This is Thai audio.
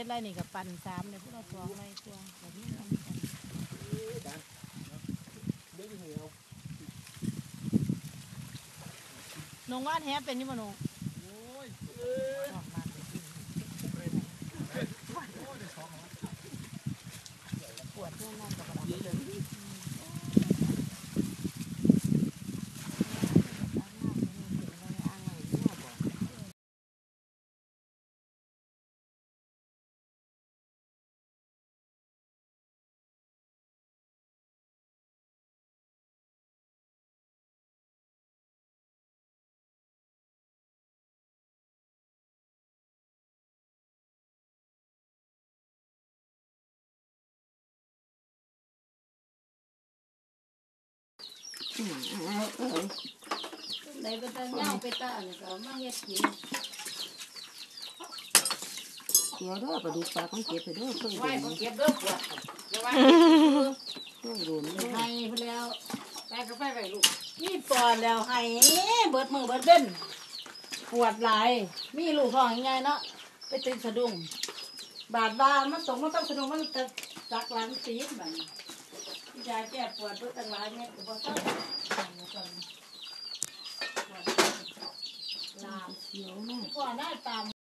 จ็ดไรนี่กับปั่นสามเนี่ยพวกเราสองไรตัวแบบนี้กันเดี๋ยวจะเหนียวนงวาดแฮเป็นอยี่ปะนงโอ้ย ออกมาเป็นที่ปวดเนี่ยนั่นกับเรา ในเป็นตาเงาไปตาเนี่ยก็มาเฮ็ดกินเดี๋ยวเด้อปลาดุกปลาต้องเก็บไปเด้อเคยโดไหว้นเขาเก็บเด้อปวดอย่าว่าเคยโดนเด้อให้ไปแล้วไปก็ไปไปลูกนี่ปอนแล้วให้เบิดมือเบิดเบ้นปวดหลายมีลูกห้องยังไงเนาะไปติดสะดุ้งบาดบานมันตกมันต้องสะดุ้งมันจะจักหลังตีนมัน ยาแก้ปวดเบิดตั้งหลายเม็ดก็บ่ต้องลามเขียวมาก่อหน้าตาม